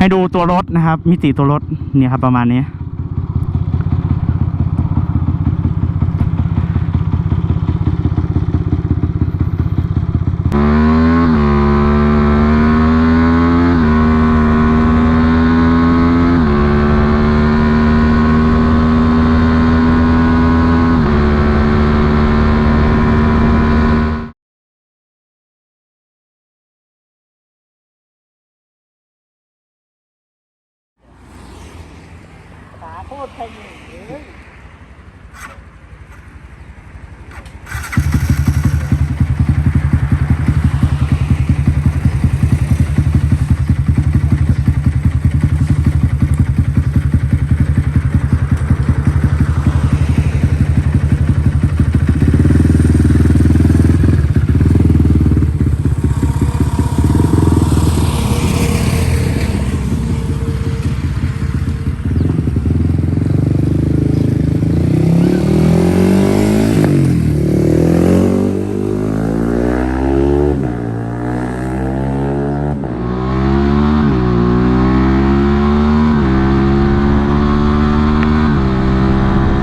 ให้ดูตัวรถนะครับ มิติตัวรถเนี่ยครับประมาณนี้ ขาโ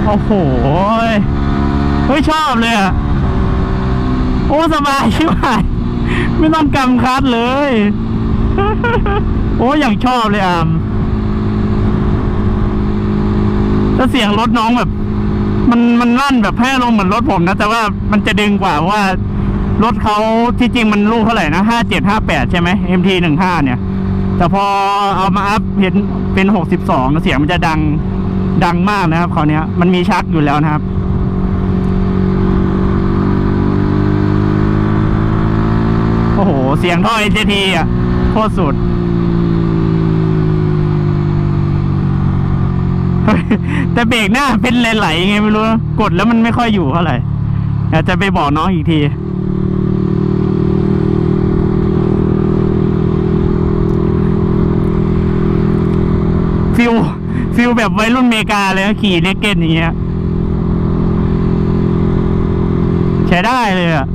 โอ้โหเฮ้ยชอบเลยอะ โอ้สบายช่ไหมไม่ต้องกำคัดเลย โอ้อย่างชอบเลยอะถ้าเสียงรถน้องแบบ มันมันลั่นแบบแพ้ลงเหมือนรถผมนะ แต่ว่ามันจะดึงกว่าว่ารถเขาที่จริงมันลูกเท่าไหร่นะห้าเจ็ดห้าแปดใช่ไหม MT หนึ่งห้าเนี่ย แต่พอเอามาอัพเห็นเป็นหกสิบสองเสียงมันจะดัง ดังมากนะครับคราวเนี้ยมันมีชักอยู่แล้วนะครับโอ้โห เสียงท่อ NJT อะโคตรสุด แต่เบรกหน้าเป็นไหลๆไงไม่รู้ กดแล้วมันไม่ค่อยอยู่เท่าไหร่เดี๋ยวจะไปบอกน้องอีกที ฟิล ฟิลแบบวัยรุ่นเมกาเลยนะขี่เนกเก็ตอย่างเงี้ยใช้ได้เลยอะ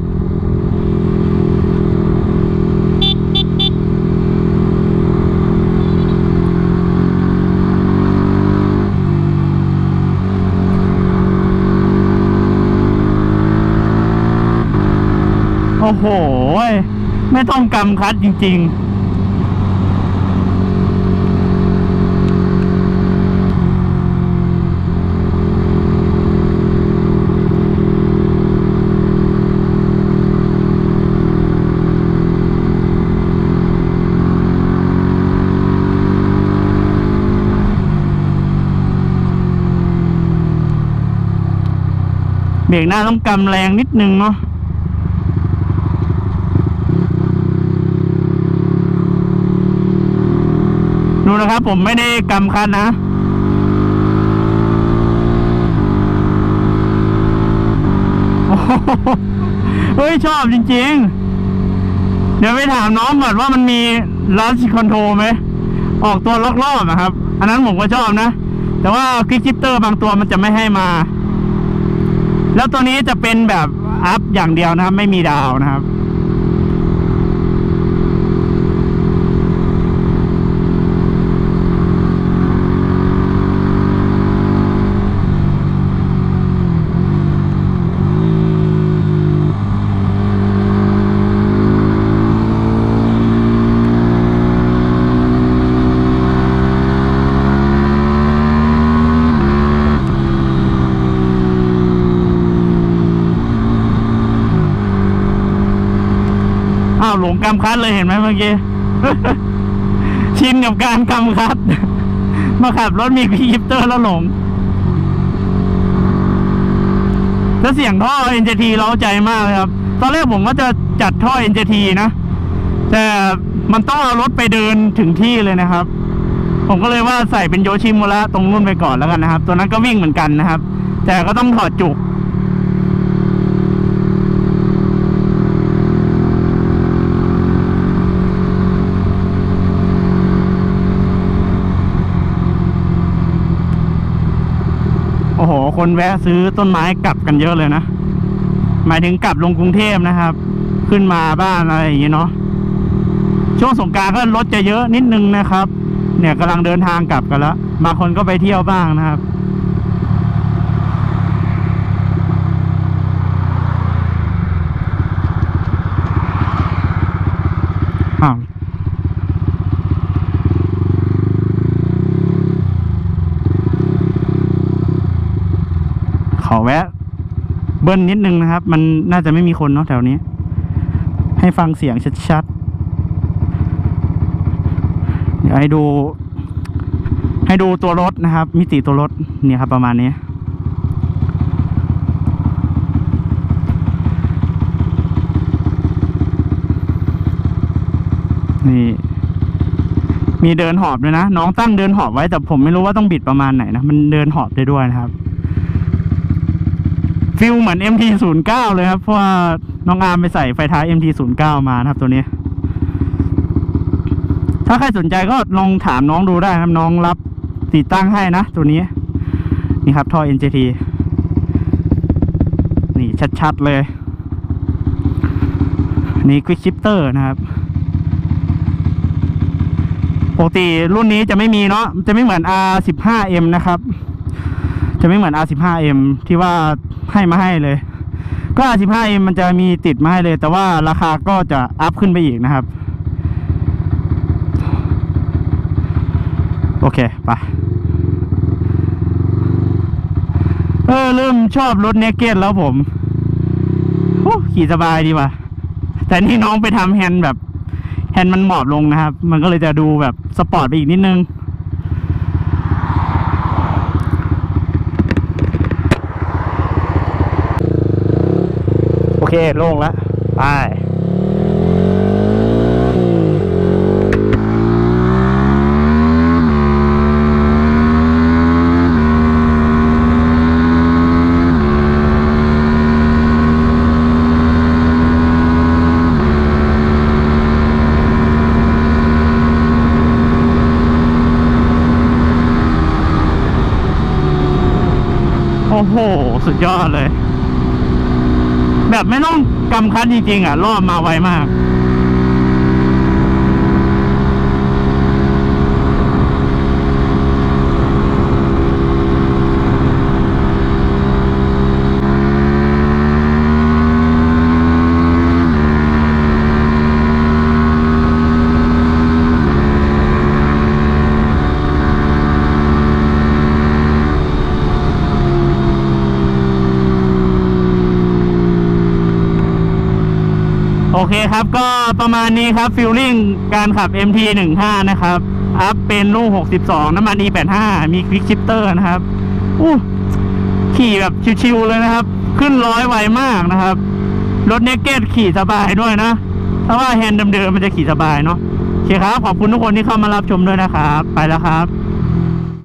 โอ้โห ไม่ต้องกำคัดจริง ๆ เบรกหน้าต้องกำแรงนิดนึงเนาะดูนะครับผมไม่ได้กำคันนะโอ้โหเฮ้ยชอบจริง ๆ เดี๋ยวไปถามน้องก่อนว่ามันมีลัสคอนโทรไหม ออกตัวล็อกรอบอะครับ อันนั้นผมก็ชอบนะ แต่ว่าคลิกชิปเตอร์บางตัวมันจะไม่ให้มา แล้วตัวนี้จะเป็นแบบอัพอย่างเดียวนะครับ ไม่มีดาวนะครับ อ้าวหลงกำคัดเลยเห็นไหมเมื่อกี้ ชินกับการกำคัด มาขับรถมีคลิปเตอร์แล้วหลง แล้วเสียงท่อ NJT เร้าใจมากเลยครับ ตอนแรกผมก็จะจัดท่อ NJT นะ แต่มันต้องเอารถไปเดินถึงที่เลยนะครับ ผมก็เลยว่าใส่เป็นโยชิมุระตรงนู่นไปก่อนแล้วกันนะครับ ตัวนั้นก็วิ่งเหมือนกันนะครับ แต่ก็ต้องถอดจุก คนแวะซื้อต้นไม้กลับกันเยอะเลยนะ หมายถึงกลับลงกรุงเทพนะครับ ขึ้นมาบ้านอะไรอย่างเงี้ยเนาะช่วงสงการก็รถจะเยอะนิดนึงนะครับ เนี่ยกำลังเดินทางกลับกันแล้วบางคนก็ไปเที่ยวบ้างนะครับอ้าวขอแวะ เบิ้ลนิดนึงนะครับ มันน่าจะไม่มีคนเนาะแถวนี้ ให้ฟังเสียงชัดๆ เดี๋ยวให้ดู ให้ดูตัวรถนะครับ มิติตัวรถเนี่ยครับ ประมาณนี้นี่มีเดินหอบด้วยนะ น้องตั้งเดินหอบไว้แต่ผมไม่รู้ว่าต้องบิดประมาณไหนนะ มันเดินหอบได้ด้วยนะครับ ฟิลเหมือน MT09 เลยครับ เพราะว่าน้องอาร์มไปใส่ไฟท้าย MT09 มานะครับตัวนี้ ถ้าใครสนใจก็ลองถามน้องดูได้ครับน้องรับติดตั้งให้นะ ตัวนี้ นี่ครับท่อ NJT นี่ชัดๆเลย นี่ Quick Shifter นะครับปกติรุ่นนี้จะไม่มีเนาะจะไม่เหมือน R15M นะครับ จะไม่เหมือน R15M ที่ว่า ให้มาให้เลย ก็ R15M มันจะมีติดมาให้เลย แต่ว่าราคาก็จะอัพขึ้นไปอีกนะครับ โอเคไปเออเริ่มชอบรถเนเกตแล้วผมโอ้ขี่สบายดีว่ะ แต่นี่น้องไปทำแฮนด์แบบ แฮนด์มันหมอบลงนะครับ มันก็เลยจะดูแบบสปอร์ตไปอีกนิดนึง เคโล่งแล้วไปโอ้โห สุดยอดเลย แบบไม่ต้องกำคัดจริงๆอะ รอบมาไวมาก โอ เคครับก็ประมาณนี้ครับฟิลลิ่งการขับ MT15 นะครับอัพเป็นลูก 62 น้ำมัน E85 มีควิกชิปเตอร์นะครับอู้ขี่แบบชิวๆเลยนะครับ ขึ้นร้อยไวมากนะครับ รถเนกเก็ตขี่สบายด้วยนะถ้าว่าแฮนด์เดิมๆมันจะขี่สบายเนาะโอเคครับ ขอบคุณทุกคนที่เข้ามารับชมด้วยนะครับ ไปแล้วครับ